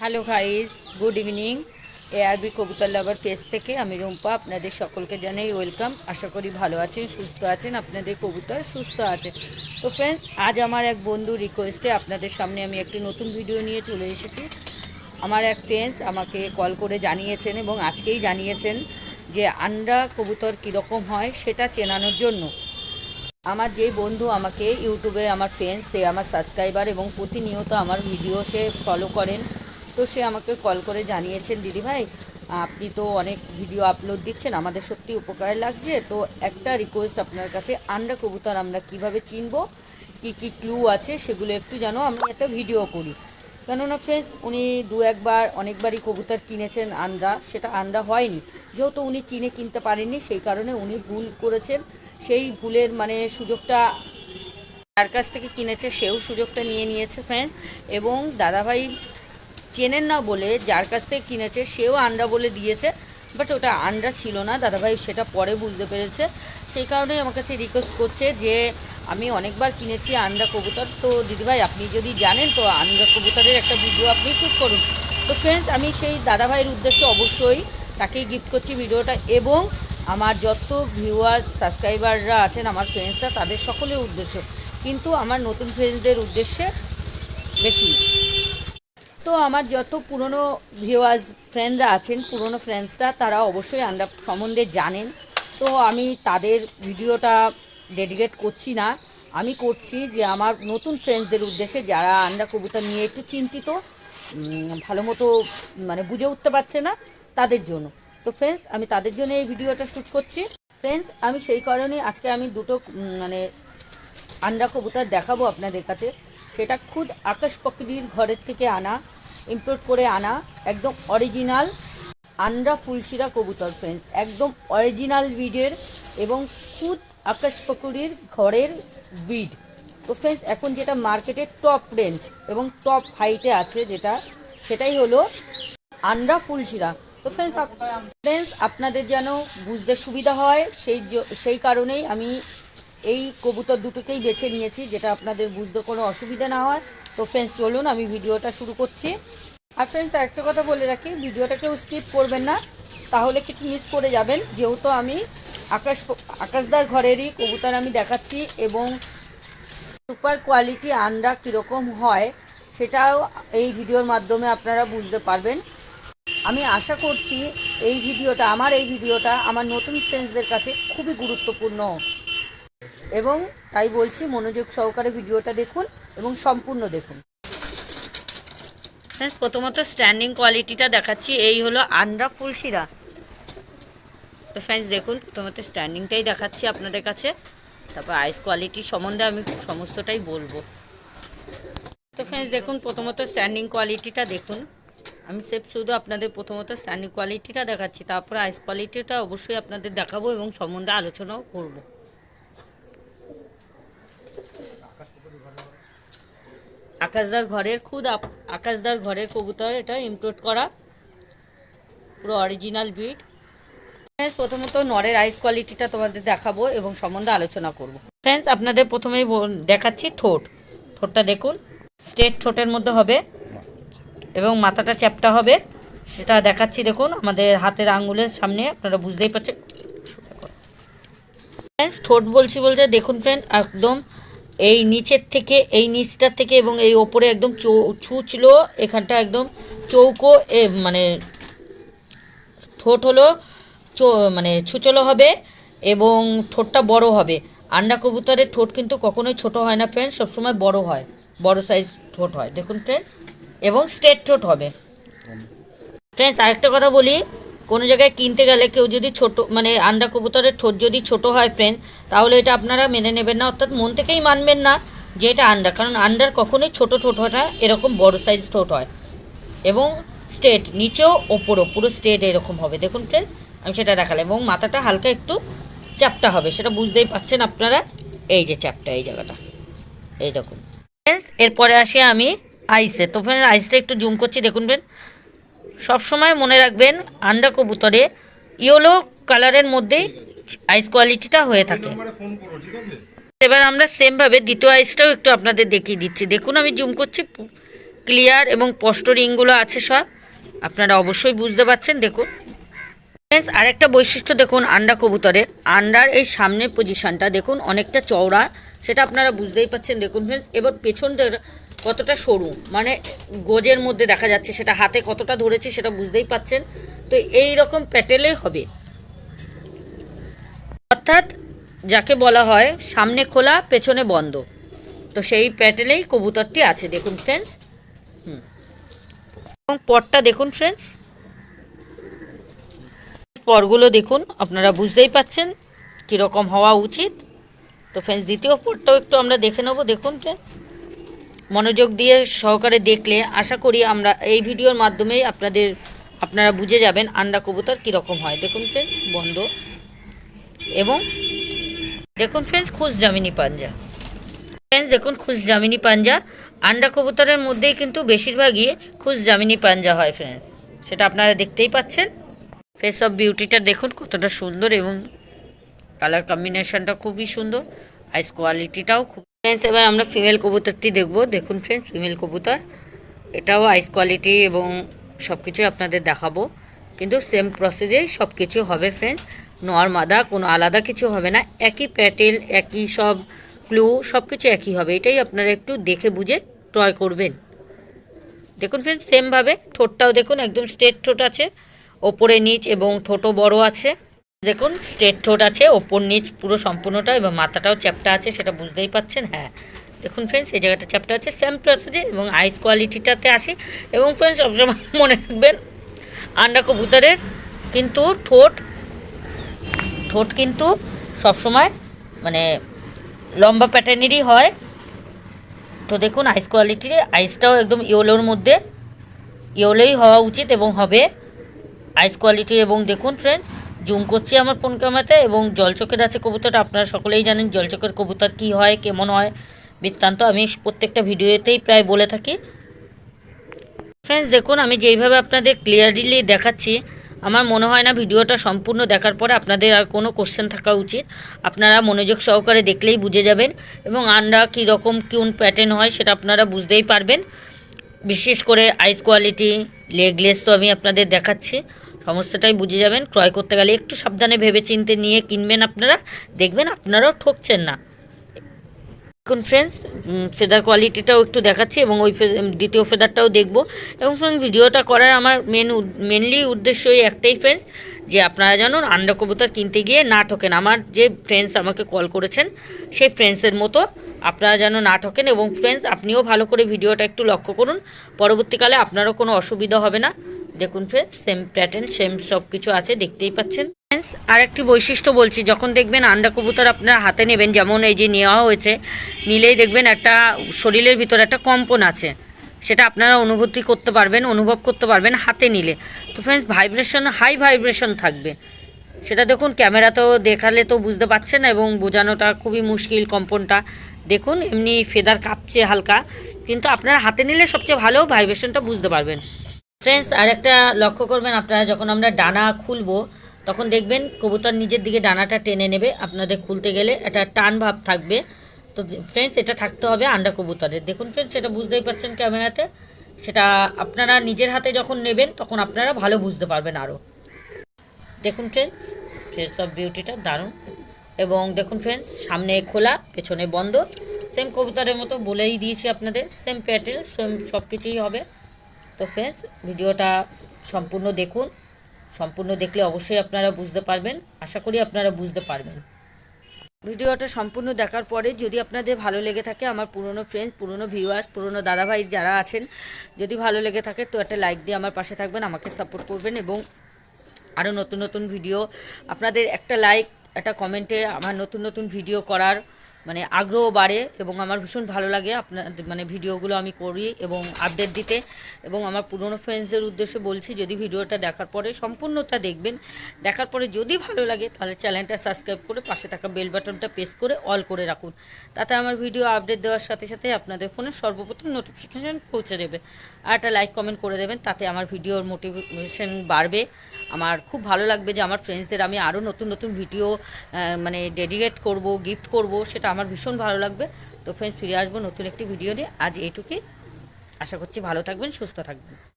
Hello guys good evening A ARB কবুতর lover page থেকে আমি রুম্পা আপনাদের সকলকে জানাই ওয়েলকাম আশা করি ভালো আছেন, সুস্থ আছেন, আপনাদের কবুতর সুস্থ আছে। তো ফ্রেন্ডস আজ আমার এক বন্ধু রিকোয়েস্টে আপনাদের সামনে আমি একটি নতুন ভিডিও নিয়ে চলে এসেছি। আমার এক ফ্রেন্ডস আমাকে কল করে জানিয়েছেন এবং আজকেই জানিয়েছেন যে আন্ডা কবুতর কীরকম হয় সেটা চেনানোর জন্য। আমার যে বন্ধু আমাকে ইউটিউবে আমার ফ্রেন্ডস সে আমার সাবস্ক্রাইবার এবং প্রতিনিয়ত আমার ভিডিও সে ফলো করেন। তো সে আমাকে কল করে জানিয়েছেন দিদিভাই আপনি তো অনেক ভিডিও আপলোড দিচ্ছেন, আমাদের সত্যি উপকারে লাগছে। তো একটা রিকোয়েস্ট আপনার কাছে, আন্ডা কবুতর আমরা কীভাবে চিনব? কি কি ক্লু আছে? সেগুলো একটু যেন আমি একটা ভিডিও করি। কেননা ফ্রেন্ডস উনি দু একবার, অনেকবারই কবুতর কিনেছেন আন্ডা, সেটা আন্ডা হয়নি। যেহেতু উনি চিনে কিনতে পারেননি, সেই কারণে উনি ভুল করেছেন। সেই ভুলের মানে সুযোগটা যার কাছ থেকে কিনেছে, সেও সুযোগটা নিয়ে নিয়েছে ফ্রেন্ড এবং দাদাভাই চেনেন না বলে যার কাছ থেকে কিনেছে, সেও আন্ডা বলে দিয়েছে বাট ওটা আন্ডা ছিল না। দাদাভাই সেটা পরে বুঝতে পেরেছে। সেই কারণেই আমার কাছে রিকোয়েস্ট করছে যে, আমি অনেকবার কিনেছি আন্ডা কবুতর। তো দিদিভাই, আপনি যদি জানেন, তো আন্ডা কবুতরের একটা ভিডিও আপনি শ্যুট করুন। তো ফ্রেন্ডস আমি সেই দাদাভাইয়ের উদ্দেশ্যে অবশ্যই তাকেই গিফট করছি ভিডিওটা। এবং আমার যত ভিউয়ার্স সাবস্ক্রাইবাররা আছেন, আমার ফ্রেন্ডসরা তাদের সকলের উদ্দেশ্য। কিন্তু আমার নতুন ফ্রেন্ডসদের উদ্দেশ্যে বেশি। তো আমার যত পুরনো ভিউয়ার্স ফ্রেন্ডরা আছেন, পুরনো ফ্রেন্ডসরা তারা অবশ্যই আন্ডা সম্বন্ধে জানেন। তো আমি তাদের ভিডিওটা ডেডিকেট করছি না। আমি করছি যে আমার নতুন ফ্রেন্ডসদের উদ্দেশ্যে যারা আন্ডা কবুতর নিয়ে একটু চিন্তিত ভালো মতো মানে বুঝে উঠতে পারছে না, তাদের জন্য। তো ফ্রেন্ডস আমি তাদের জন্য এই ভিডিওটা শ্যুট করছি। ফ্রেন্ডস আমি সেই কারণে আজকে আমি দুটো মানে আন্ডা কবুতর দেখাবো আপনাদের কাছে। সেটা খুদ আকাশ পকরির ঘরের থেকে আনা ইম্পোর্ট করে আনা একদম অরিজিনাল আন্ডা ফুলশিরা কবুতর ফ্রেন্ডস একদম অরিজিনাল ব্রিডের এবং খুদ আকাশ পকুরির ঘরের ব্রিড তো ফ্রেন্ডস এখন যেটা মার্কেটে টপ রেঞ্জ এবং টপ হাইটে আছে যেটা, সেটাই হলো আন্ডা ফুলশিরা। তো ফ্রেন্ডস ফ্রেন্ডস আপনাদের যেন বুঝতে সুবিধা হয়, সেই সেই কারণেই আমি এই কবুতর দুটোকেই বেছে নিয়েছি, যেটা আপনাদের বুঝতে কোনো অসুবিধা না হয়। তো ফ্রেন্ডস চলুন, আমি ভিডিওটা শুরু করছি। আর ফ্রেন্ডস একটা কথা বলে রাখি, ভিডিওটা কেউ স্কিপ করবেন না, তাহলে কিছু মিস করে যাবেন। যেহেতু আমি আকাশ, আকাশদার ঘরেরই কবুতর আমি দেখাচ্ছি এবং সুপার কোয়ালিটি আন্ডা কীরকম হয়, সেটাও এই ভিডিওর মাধ্যমে আপনারা বুঝতে পারবেন। আমি আশা করছি এই ভিডিওটা, আমার এই ভিডিওটা আমার নতুন ফ্রেন্ডসদের কাছে খুবই গুরুত্বপূর্ণ। এবং তাই বলছি, মনোযোগ সহকারে ভিডিওটা দেখুন এবং সম্পূর্ণ দেখুন। ফ্রেন্ডস প্রথমত স্ট্যান্ডিং কোয়ালিটিটা দেখাচ্ছি, এই হলো আন্ডা ফুলশিরা। তো ফ্রেন্ডস দেখুন, প্রথমত স্ট্যান্ডিংটাই দেখাচ্ছি আপনাদের কাছে। তারপর আইস কোয়ালিটি সম্বন্ধে আমি সমস্তটাই বলব। তো ফ্রেন্ডস দেখুন, প্রথমত স্ট্যান্ডিং কোয়ালিটিটা দেখুন। আমি সেফ শুধু আপনাদের প্রথমত স্ট্যান্ডিং কোয়ালিটিটা দেখাচ্ছি, তারপর আইস কোয়ালিটিটা অবশ্যই আপনাদের দেখাবো এবং সম্বন্ধে আলোচনাও করব। আকাশদার ঘরের খুদ আকাশদার ঘরের কবুতর, এটা ইম্পোর্ট করা। পুরো অরিজিনাল বিট প্রথমত নরের আইস কোয়ালিটিটা তোমাদের দেখাবো এবং সম্বন্ধে আলোচনা করব। ফ্রেন্ডস আপনাদের প্রথমেই দেখাচ্ছি ঠোঁট। ঠোঁটটা দেখুন। স্ট্রেট ঠোঁটের মধ্যে হবে এবং মাথাটা চ্যাপটা হবে। সেটা দেখাচ্ছি, দেখুন, আমাদের হাতের আঙ্গুলের সামনে, আপনারা বুঝতেই পারছেন। ফ্রেন্ডস ঠোঁট বলছি বলতে, দেখুন ফ্রেন্ড একদম এই নিচের থেকে এই নিচটার থেকে এবং এই ওপরে একদম চৌ ছুঁচলো এখানটা একদম চৌকো এ মানে ঠোঁট হলো মানে ছুচলো হবে এবং ঠোঁটটা বড় হবে। আন্ডা কবুতরের ঠোঁট কিন্তু কখনোই ছোট হয় না ফ্রেন্ড সবসময় বড় হয়। বড় সাইজ ঠোঁট হয়। দেখুন ফ্রেন্ডস এবং স্ট্রেট ঠোঁট হবে। ফ্রেন্ডস আরেকটা কথা বলি কোনো জায়গায় কিনতে গেলে কেউ যদি ছোট মানে আন্ডা কবুতরের ঠোঁট যদি ছোট হয় ফ্রেন্ড তাহলে এটা আপনারা মেনে নেবেন না। অর্থাৎ মন থেকেই মানবেন না যে এটা আন্ডার, কারণ আন্ডার কখনোই ছোট ঠোঁট হয় না, এরকম বড় সাইজ ঠোঁট হয়। এবং স্ট্রেট নিচেও ওপরও, পুরো স্ট্রেট এরকম হবে। দেখুন ফ্রেন্ডস আমি সেটা দেখালাম এবং মাথাটা হালকা একটু চ্যাপটা হবে, সেটা বুঝতেই পারছেন আপনারা। এই যে চ্যাপটা, এই জায়গাটা, এই দেখুন। এরপরে আসি আমি আইসে তো ফ্রেন্ড আইসটা একটু জুম করছি, দেখুন ফ্রেন্ড সবসময় মনে রাখবেন আন্ডা কবুতরে ইয়েলো কালারের মধ্যেই আইস কোয়ালিটিটা হয়ে থাকে। এবার আমরা সেমভাবে দ্বিতীয় আইসটাও একটু আপনাদের দেখিয়ে দিচ্ছি। দেখুন, আমি জুম করছি ক্লিয়ার এবং স্পষ্ট রিংগুলো আছে সব। আপনারা অবশ্যই বুঝতে পারছেন, দেখুন। ফ্রেন্ডস আরেকটা বৈশিষ্ট্য দেখুন আন্ডা কবুতরের। আন্ডার এই সামনের পজিশনটা দেখুন, অনেকটা চওড়া, সেটা আপনারা বুঝতেই পাচ্ছেন দেখুন ফ্রেন্ডস এবার পেছনদের কতটা সরু মানে গোজের মধ্যে দেখা যাচ্ছে সেটা হাতে কতটা ধরেছে সেটা বুঝতেই পাচ্ছেন। তো এই রকম প্যাটেলে হবে। অর্থাৎ যাকে বলা হয় সামনে খোলা, পেছনে বন্ধ। তো সেই প্যাটেলেই কবুতরটি আছে, দেখুন ফ্রেন্ডস হুম। এবং পরটা দেখুন ফ্রেন্ডস পরগুলো দেখুন, আপনারা বুঝতেই পাচ্ছেন কীরকম হওয়া উচিত। তো ফ্রেন্ডস দ্বিতীয় পরটাও একটু আমরা দেখে নেব, দেখুন ফ্রেন্ডস মনোযোগ দিয়ে সহকারে দেখলে আশা করি আমরা এই ভিডিওর মাধ্যমেই আপনাদের, আপনারা বুঝে যাবেন আন্ডা কবুতর কীরকম হয়। দেখুন ফ্রেন্ডস বন্ধ। এবং দেখুন ফ্রেন্ডস খুশ জামিনি পাঞ্জা। ফ্রেন্ডস দেখুন খুশ জামিনি পাঞ্জা। আন্ডা কবুতরের মধ্যেই কিন্তু বেশিরভাগই খুশ জামিনি পাঞ্জা হয় ফ্রেন্ডস সেটা আপনারা দেখতেই পাচ্ছেন। ফেস অফ বিউটিটা দেখুন কতটা সুন্দর এবং কালার কম্বিনেশনটা খুবই সুন্দর। আইস কোয়ালিটিটাও খুব ফ্রেন্ডস এবার আমরা ফিমেল কবুতরটি দেখব। দেখুন ফ্রেন্ডস ফিমেল কবুতর। এটাও আইস কোয়ালিটি এবং সব কিছুই আপনাদের দেখাবো। কিন্তু সেম প্রসেসেই সব কিছু হবে ফ্রেন্ডস নোয়ার মাদা কোনো আলাদা কিছু হবে না। একই প্যাটেল একই সব ক্লু সব কিছু একই হবে। এটাই আপনারা একটু দেখে বুঝে ট্রয় করবেন। দেখুন ফ্রেন্ডস সেমভাবে ঠোঁটটাও দেখুন, একদম স্ট্রেট ঠোঁট আছে, ওপরে নিচ এবং ঠোঁটও বড় আছে। দেখুন স্ট্রেট ঠোঁট আছে, ওপর নিচ পুরো সম্পূর্ণটা এবং মাথাটাও চ্যাপটা আছে, সেটা বুঝতেই পাচ্ছেন হ্যাঁ। দেখুন ফ্রেন্ডস এই জায়গাটা চ্যাপটা আছে সেম প্রসেসে এবং আইস কোয়ালিটিটাতে আসি এবং ফ্রেন্ডস সবসময় মনে রাখবেন, আন্ডা কবুতরের কিন্তু ঠোঁট ঠোঁট কিন্তু সবসময় মানে লম্বা প্যাটার্নেরই হয়। তো দেখুন আইস কোয়ালিটির আইসটাও একদম ইয়েলোর মধ্যে, ইয়েলোই হওয়া উচিত এবং হবে। আইস কোয়ালিটি এবং দেখুন ফ্রেন্ডস জুম করছি আমার ফোন ক্যামেরাতে এবং জলচকের আছে কবুতরটা, আপনারা সকলেই জানেন জলচকের কবুতর কী হয়, কেমন হয়, বৃত্তান্ত আমি প্রত্যেকটা ভিডিওতেই প্রায় বলে থাকি। ফ্রেন্ডস দেখুন, আমি যেইভাবে আপনাদের ক্লিয়ারলি দেখাচ্ছি, আমার মনে হয় না ভিডিওটা সম্পূর্ণ দেখার পরে আপনাদের আর কোনো কোশ্চেন থাকা উচিত। আপনারা মনোযোগ সহকারে দেখলেই বুঝে যাবেন এবং আন্ডা কীরকম কোন প্যাটার্ন হয় সেটা আপনারা বুঝতেই পারবেন। বিশেষ করে আইস কোয়ালিটি লেগলেস তো আমি আপনাদের দেখাচ্ছি। সমস্তটাই বুঝে যাবেন, ক্রয় করতে গেলে একটু সাবধানে ভেবে চিনতে নিয়ে কিনবেন আপনারা, দেখবেন আপনারাও ঠকছেন না। দেখুন ফ্রেন্ডস ফেদার কোয়ালিটিটাও একটু দেখাচ্ছি এবং ওই দ্বিতীয় ফেদারটাও দেখব। এবং ফ্রেন্ড ভিডিওটা করার আমার মেন মেনলি উদ্দেশ্যই একটাই ফ্রেন্ডস যে আপনারা জানুন আন্ডা কবুতর কিনতে গিয়ে না ঠকেন। আমার যে ফ্রেন্ডস আমাকে কল করেছেন, সেই ফ্রেন্ডসের মতো আপনারা যেন না ঠকেন। এবং ফ্রেন্ডস আপনিও ভালো করে ভিডিওটা একটু লক্ষ্য করুন। পরবর্তীকালে আপনারও কোনো অসুবিধা হবে না। দেখুন ফ্রেন্ডস সেম প্যাটার্ন সেম সব কিছু আছে, দেখতেই পাচ্ছেন। আর একটি বৈশিষ্ট্য বলছি, যখন দেখবেন আন্ডা কবুতর আপনারা হাতে নেবেন, যেমন এই যে নেওয়া হয়েছে, নিলেই দেখবেন একটা শরীরের ভিতরে একটা কম্পন আছে। সেটা আপনারা অনুভূতি করতে পারবেন, অনুভব করতে পারবেন হাতে নিলে। তো ফ্রেন্ডস ভাইব্রেশন হাই ভাইব্রেশন থাকবে। সেটা দেখুন ক্যামেরা তো দেখালে তো বুঝতে পারছেন এবং বোঝানোটা খুবই মুশকিল কম্পনটা। দেখুন, এমনি ফেদার কাঁপছে হালকা, কিন্তু আপনারা হাতে নিলে সবচেয়ে ভালো ভাইব্রেশনটা বুঝতে পারবেন। ফ্রেন্ডস আর একটা লক্ষ্য করবেন আপনারা, যখন আমরা ডানা খুলবো, তখন দেখবেন কবুতর নিজের দিকে ডানাটা টেনে নেবে। আপনাদের খুলতে গেলে একটা টান ভাব থাকবে। তো ফ্রেন্ডস এটা থাকতে হবে আন্ডা কবুতরের। দেখুন ফ্রেন্ডস সেটা বুঝতেই পারছেন ক্যামেরাতে। সেটা আপনারা নিজের হাতে যখন নেবেন, তখন আপনারা ভালো বুঝতে পারবেন আরও দেখুন ফ্রেন্ডস ফেস অফ বিউটিটা দারুণ। এবং দেখুন ফ্রেন্ডস সামনে খোলা, পেছনে বন্ধ। সেম কবুতরের মতো বলেই দিয়েছি আপনাদের। সেম প্যাটেল সেম সব কিছুই হবে। তো ফ্রেন্ডস ভিডিওটা সম্পূর্ণ দেখুন। সম্পূর্ণ দেখলে অবশ্যই আপনারা বুঝতে পারবেন। আশা করি আপনারা বুঝতে পারবেন। ভিডিওটা সম্পূর্ণ দেখার পরে যদি আপনাদের ভালো লেগে থাকে আমার পুরনো ফ্রেন্ডস পুরনো ভিউয়ার্স পুরনো দাদাভাই যারা আছেন, যদি ভালো লেগে থাকে তো একটা লাইক দিয়ে আমার পাশে থাকবেন, আমাকে সাপোর্ট করবেন এবং আরও নতুন নতুন ভিডিও আপনাদের একটা লাইক একটা কমেন্টে আমার নতুন নতুন ভিডিও করার মানে আগ্রহ বাড়ে এবং আমার ভীষণ ভালো লাগে আপনাদের মানে ভিডিওগুলো আমি করি এবং আপডেট দিতে এবং আমার পুরনো ফ্রেন্ডসদের উদ্দেশ্যে বলছি, যদি ভিডিওটা দেখার পরে সম্পূর্ণটা দেখবেন, দেখার পরে যদি ভালো লাগে তাহলে চ্যানেলটা সাবস্ক্রাইব করে পাশে থাকা বেল বাটনটা প্রেস করে অল করে রাখুন। তাতে আমার ভিডিও আপডেট দেওয়ার সাথে সাথে আপনাদের ফোনে সর্বপ্রথম নোটিফিকেশান পৌঁছে দেবে আর একটা লাইক কমেন্ট করে দেবেন, তাতে আমার ভিডিওর মোটিভেশন বাড়বে। আমার খুব ভালো লাগবে যে আমার ফ্রেন্ডসদের আমি আরও নতুন নতুন ভিডিও মানে ডেডিকেট করব গিফট করব, সেটা আমার ভীষণ ভালো লাগবে। তো ফ্রেন্ডস ফিরে আসব নতুন একটি ভিডিও নিয়ে। আজ এইটুকুই। আশা করছি ভালো থাকবেন, সুস্থ থাকবেন।